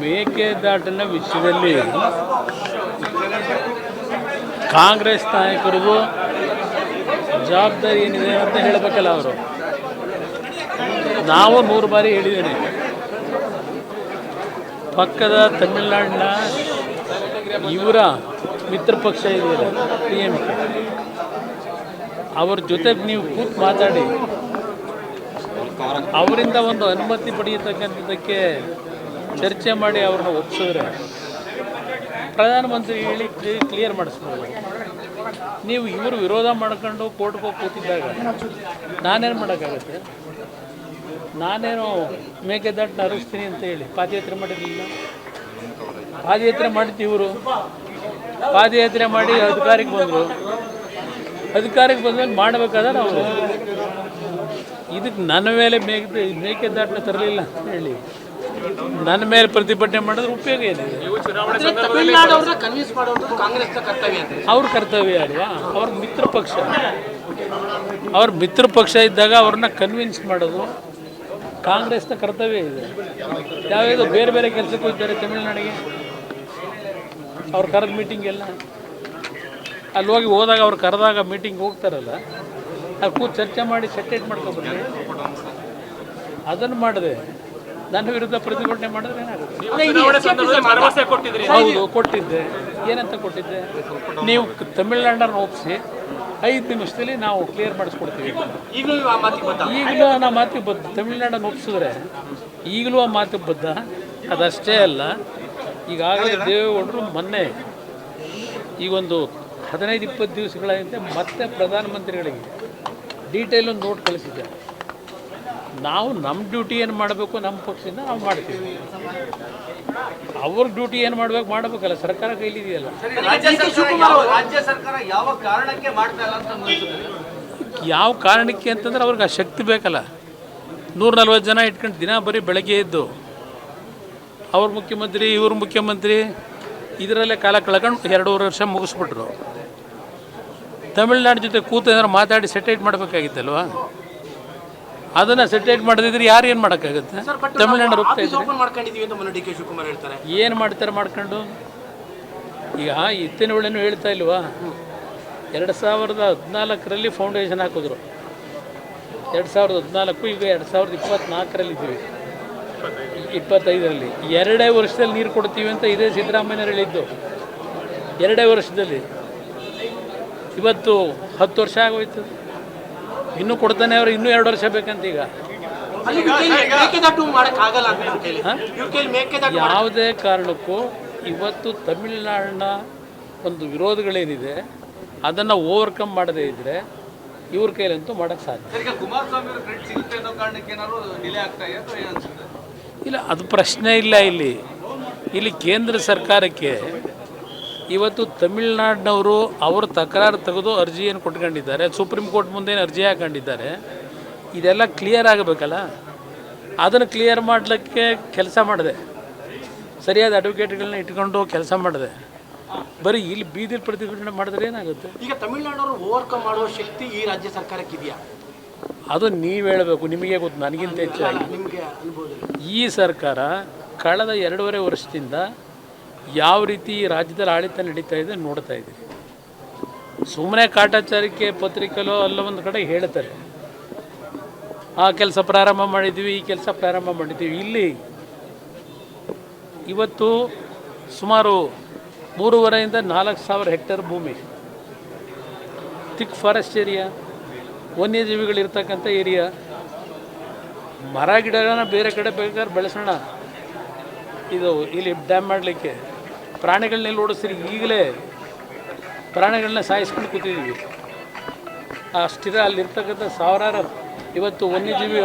ಮೇಕೆದಾಟಿನ ವಿಷಯದಲ್ಲಿ ಕಾಂಗ್ರೆಸ್ ನಾಯಕರಿಗೂ ಜವಾಬ್ದಾರಿ ಏನಿದೆ ಅಂತ ಹೇಳಬೇಕಲ್ಲ ಅವರು. ನಾವು ಮೂರು ಬಾರಿ ಹೇಳಿದ್ದೇನೆ. ಪಕ್ಕದ ತಮಿಳುನಾಡಿನ ಇವರ ಮಿತ್ರ ಪಕ್ಷ ಇದೆಯಲ್ಲ ಪಿ ಎಂ ಕೆ. ಅವ್ರ ಜೊತೆಗೆ ನೀವು ಕೂತು ಮಾತಾಡಿ. ಅವರಿಂದ ಒಂದು ಅನುಮತಿ ಪಡೆಯತಕ್ಕಂಥದ್ದಕ್ಕೆ ಚರ್ಚೆ ಮಾಡಿ ಅವ್ರನ್ನ ಒಪ್ಸಿದ್ರೆ ಪ್ರಧಾನಮಂತ್ರಿ ಹೇಳಿ ಕ್ಲಿಯರ್ ಮಾಡಿಸ್ಬೋದು ನೀವು ಇವರು ವಿರೋಧ ಮಾಡ್ಕೊಂಡು ಕೋರ್ಟ್ಗೆ ಹೋಗಿ ಕೂತಿದ್ದಾಗ ನಾನೇನು ಮಾಡೋಕ್ಕಾಗತ್ತೆ? ನಾನೇನು ಮೇಕೆದಾಟನ್ನ ನರಿಸ್ತೀನಿ ಅಂತ ಹೇಳಿ ಪಾದಯಾತ್ರೆ ಮಾಡಿರಲಿಲ್ಲ ಪಾದಯಾತ್ರೆ ಮಾಡಿದ್ದು ಇವರು. ಪಾದಯಾತ್ರೆ ಮಾಡಿ ಅಧಿಕಾರಕ್ಕೆ ಬಂದರು. ಅಧಿಕಾರಕ್ಕೆ ಬಂದ್ಮೇಲೆ ಮಾಡಬೇಕಾದ್ರೆ ಅವರು ಇದಕ್ಕೆ ನನ್ನ ಮೇಲೆ ಮೇಕೆ ಮೇಕೆದಾಟನ ತರಲಿಲ್ಲ ಹೇಳಿ. ನನ್ನ ಮೇಲೆ ಪ್ರತಿಭಟನೆ ಮಾಡಿದ್ರೆ ಉಪಯೋಗ ಏನಿದೆ ಅವ್ರ ಕರ್ತವ್ಯ ಅಲ್ವಾ? ಅವ್ರ ಮಿತ್ರ ಪಕ್ಷ. ಅವ್ರ ಮಿತ್ರ ಪಕ್ಷ ಇದ್ದಾಗ ಅವ್ರನ್ನ ಕನ್ವಿನ್ಸ್ ಮಾಡೋದು ಕಾಂಗ್ರೆಸ್ನ ಕರ್ತವ್ಯ ಇದೆ. ಯಾವ್ಯಾವುದೋ ಬೇರೆ ಬೇರೆ ಕೆಲಸಕ್ಕೂ ಇದ್ದಾರೆ ತಮಿಳುನಾಡಿಗೆ. ಅವ್ರು ಕರೆದ ಮೀಟಿಂಗ್ ಎಲ್ಲ. ಅಲ್ಲಿ ಹೋಗಿ ಹೋದಾಗ ಅವ್ರು ಕರೆದಾಗ ಮೀಟಿಂಗ್ ಹೋಗ್ತಾರಲ್ಲ. ಅಲ್ಲಿ ಕೂತು ಚರ್ಚೆ ಮಾಡಿ ಸೆಟ್ಟೇಟ್ ಮಾಡ್ಕೊಬರ್ಲಿ ಅದನ್ನು ಮಾಡಿದೆ ನನ್ನ ವಿರುದ್ಧ ಪ್ರತಿಭಟನೆ ಮಾಡಿದ್ರೆ ಏನಾಗುತ್ತೆ? ಹೌದು ಕೊಟ್ಟಿದ್ದೆ. ಏನಂತ ಕೊಟ್ಟಿದ್ದೆ? ನೀವು ತಮಿಳ್ನಾಡನ್ನ ಒಪ್ಪಿಸಿ ಐದು ನಿಮಿಷದಲ್ಲಿ ನಾವು ಕ್ಲಿಯರ್ ಮಾಡಿಸ್ಕೊಡ್ತೀವಿ. ಈಗಲೂ ನೀವು ಆ ಮಾತಿಗೆ ಬದ್ಧ? ತಮಿಳ್ನಾಡನ್ನು ಒಪ್ಸಿದ್ರೆ ಈಗಲೂ ಆ ಮಾತಿಗೆ ಬದ್ಧ? ಅದಷ್ಟೇ ಅಲ್ಲ ಈಗಾಗಲೇ ದೇವೇಗೌಡರು ಮೊನ್ನೆ ಈಗೊಂದು ಹದಿನೈದು ಇಪ್ಪತ್ತು ದಿವಸಗಳ ಹಿಂದೆ ಮತ್ತೆ ಪ್ರಧಾನಮಂತ್ರಿಗಳಿಗೆ ಡೀಟೇಲ್ ಒಂದು ನೋಟ್ ಕಳಿಸಿದ್ದೆ. ನಾವು ನಮ್ಮ ಡ್ಯೂಟಿ ಏನು ಮಾಡಬೇಕು ನಮ್ಮ ಪಕ್ಷದಿಂದ ನಾವು ಮಾಡ್ತೀವಿ. ಅವ್ರ ಡ್ಯೂಟಿ ಏನು ಮಾಡ್ಬೇಕು ಮಾಡಬೇಕಲ್ಲ ಸರ್ಕಾರ ಕೈಲಿದೆಯಲ್ಲ. ರಾಜ್ಯ ಸರ್ಕಾರ ಯಾವ- ರಾಜ್ಯ ಸರ್ಕಾರ ಯಾವ ಕಾರಣಕ್ಕೆ ಮಾಡ್ತಾ ಇಲ್ಲ ಅಂತ ಅನ್ಸುತ್ತೆ. ಯಾವ ಕಾರಣಕ್ಕೆ ಅಂತಂದ್ರೆ ಅವ್ರಿಗೆ ಆ ಶಕ್ತಿ ಬೇಕಲ್ಲ. ನೂರ ನಲ್ವತ್ತು ಜನ ಇಟ್ಕೊಂಡು ದಿನ ಬರೀ ಬೆಳಗ್ಗೆ ಎದ್ದು ಅವ್ರ ಮುಖ್ಯಮಂತ್ರಿ ಇವ್ರ ಮುಖ್ಯಮಂತ್ರಿ ಇದರಲ್ಲೇ ಕಾಲ ಕಳ್ಕೊಂಡು ಎರಡೂವರೆ ವರ್ಷ ಮುಗಿಸ್ಬಿಟ್ರು. ತಮಿಳ್ನಾಡು ಜೊತೆ ಕೂತು ಏನಾದ್ರು ಮಾತಾಡಿ ಸೆಟೇಟ್ ಮಾಡಬೇಕಾಗಿತ್ತಲ್ವ? ಅದನ್ನು ಸೆಟೇಟ್ ಮಾಡದಿದ್ರೆ ಯಾರು ಏನು ಮಾಡೋಕ್ಕಾಗುತ್ತೆ? ತಮಿಳ್ನಾಡು ಹೋಗ್ತಾ ಹೇಳ್ತಾರೆ. ಏನು ಮಾಡ್ತಾರೆ ಮಾಡ್ಕೊಂಡು? ಈಗ ಇತ್ತಿನ ಒಳ್ಳೆನೂ ಹೇಳ್ತಾ ಇಲ್ವಾ? ಎರಡು ಸಾವಿರದ ಹದಿನಾಲ್ಕರಲ್ಲಿ ಫೌಂಡೇಶನ್ ಹಾಕಿದ್ರು. ಎರಡು ಸಾವಿರದ ಹದಿನಾಲ್ಕು ಈಗ ಎರಡು ಸಾವಿರದ ಇಪ್ಪತ್ತ್ನಾಲ್ಕರಲ್ಲಿ ಇದ್ದೀವಿ ಇಪ್ಪತ್ತೈದರಲ್ಲಿ. ಎರಡೇ ವರ್ಷದಲ್ಲಿ ನೀರು ಕೊಡ್ತೀವಿ ಅಂತ ಇದೇ ಸಿದ್ದರಾಮಯ್ಯರು ಹೇಳಿದ್ದು. ಎರಡೇ ವರ್ಷದಲ್ಲಿ. ಇವತ್ತು ಹತ್ತು ವರ್ಷ ಆಗೋಯ್ತು. ಇನ್ನೂ ಕೊಡ್ತಾನೆ ಅವ್ರು ಇನ್ನೂ ಎರಡು ವರ್ಷ ಬೇಕಂತ ಈಗ. ಯಾವುದೇ ಕಾರಣಕ್ಕೂ ಇವತ್ತು ತಮಿಳುನಾಡಿನ ಒಂದು ವಿರೋಧಗಳೇನಿದೆ ಅದನ್ನು ಓವರ್ಕಮ್ ಮಾಡದೇ ಇದ್ದರೆ ಇವ್ರ ಕೈಲಂತೂ ಮಾಡೋಕ್ಕೆ ಸಾಧ್ಯ. ಸರ್, ಈಗ ಕುಮಾರಸ್ವಾಮಿ ಕ್ರೆಡಿಟ್ ಸಿಗುತ್ತೆ ಅನ್ನೋ ಕಾರಣಕ್ಕೆ ಏನಾದ್ರು ಡಿಲೇ ಆಗ್ತಾ ಇದೆ ಅಥವಾ ಅನ್ಸುತ್ತೆ? ಇಲ್ಲ ಅದು ಪ್ರಶ್ನೆ ಇಲ್ಲ ಇಲ್ಲಿ. ಇಲ್ಲಿ ಕೇಂದ್ರ ಸರ್ಕಾರಕ್ಕೆ ಇವತ್ತು ತಮಿಳ್ನಾಡಿನವರು ಅವರು ತಕರಾರು ತೆಗೆದು ಅರ್ಜಿಯನ್ನು ಕೊಟ್ಕೊಂಡಿದ್ದಾರೆ. ಸುಪ್ರೀಂ ಕೋರ್ಟ್ ಮುಂದೆ ಅರ್ಜಿ ಹಾಕೊಂಡಿದ್ದಾರೆ. ಇದೆಲ್ಲ ಕ್ಲಿಯರ್ ಆಗಬೇಕಲ್ಲ? ಅದನ್ನು ಕ್ಲಿಯರ್ ಮಾಡಲಿಕ್ಕೆ ಕೆಲಸ ಮಾಡಿದೆ. ಸರಿಯಾದ ಅಡ್ವೊಕೇಟ್ಗಳನ್ನ ಇಟ್ಕೊಂಡು ಕೆಲಸ ಮಾಡಿದೆ. ಬರೀ ಇಲ್ಲಿ ಬೀದಿಲಿ ಪ್ರತಿಭಟನೆ ಮಾಡಿದ್ರೆ ಏನಾಗುತ್ತೆ? ಈಗ ತಮಿಳ್ನಾಡವರು ಓವರ್ಕಮ್ ಮಾಡುವ ಶಕ್ತಿ ಈ ರಾಜ್ಯ ಸರ್ಕಾರಕ್ಕೆ ಇದೆಯಾ ಅದು ನೀವು ಹೇಳಬೇಕು ನಿಮಗೆ ಗೊತ್ತು ನನಗಿಂತ ಹೆಚ್ಚಾಗಿ. ನಿಮಗೆ ಈ ಸರ್ಕಾರ ಕಳೆದ ಎರಡೂವರೆ ವರ್ಷದಿಂದ ಯಾವ ರೀತಿ ರಾಜ್ಯದಲ್ಲಿ ಆಡಳಿತ ನಡೀತಾ ಇದೆ ನೋಡ್ತಾ ಇದ್ದೀರಿ ಸುಮ್ಮನೆ ಕಾಟಾಚಾರಕ್ಕೆ ಪತ್ರಿಕೆಲೋ ಅಲ್ಲ ಒಂದು ಕಡೆ ಹೇಳ್ತಾರೆ. ಆ ಕೆಲಸ ಪ್ರಾರಂಭ ಮಾಡಿದ್ವಿ, ಈ ಕೆಲಸ ಪ್ರಾರಂಭ ಮಾಡಿದ್ದೀವಿ. ಇಲ್ಲಿ ಇವತ್ತು ಸುಮಾರು ಮೂರುವರೆಯಿಂದ ನಾಲ್ಕು ಸಾವಿರ ಹೆಕ್ಟೇರ್ ಭೂಮಿ. ಥಿಕ್ ಫಾರೆಸ್ಟ್ ಏರಿಯಾ ವನ್ಯಜೀವಿಗಳಿರ್ತಕ್ಕಂಥ ಏರಿಯಾ. ಮರ ಗಿಡಗಳನ್ನ ಬೇರೆ ಕಡೆ ಬೇಕಾದ್ರೆ ಬೆಳೆಸೋಣ. ಇದು ಇಲ್ಲಿ ಡ್ಯಾಮ್ ಮಾಡಲಿಕ್ಕೆ. ಪ್ರಾಣಿಗಳನ್ನೆಲ್ಲ ಓಡಿಸ್ರಿ ಈಗಲೇ ಪ್ರಾಣಿಗಳನ್ನ ಸಾಯಿಸ್ಕೊಂಡು ಕೂತಿದ್ದೀವಿ. ಅಷ್ಟಿದೆ ಅಲ್ಲಿರ್ತಕ್ಕಂಥ ಸಾವಿರಾರು ಇವತ್ತು ವನ್ಯಜೀವಿ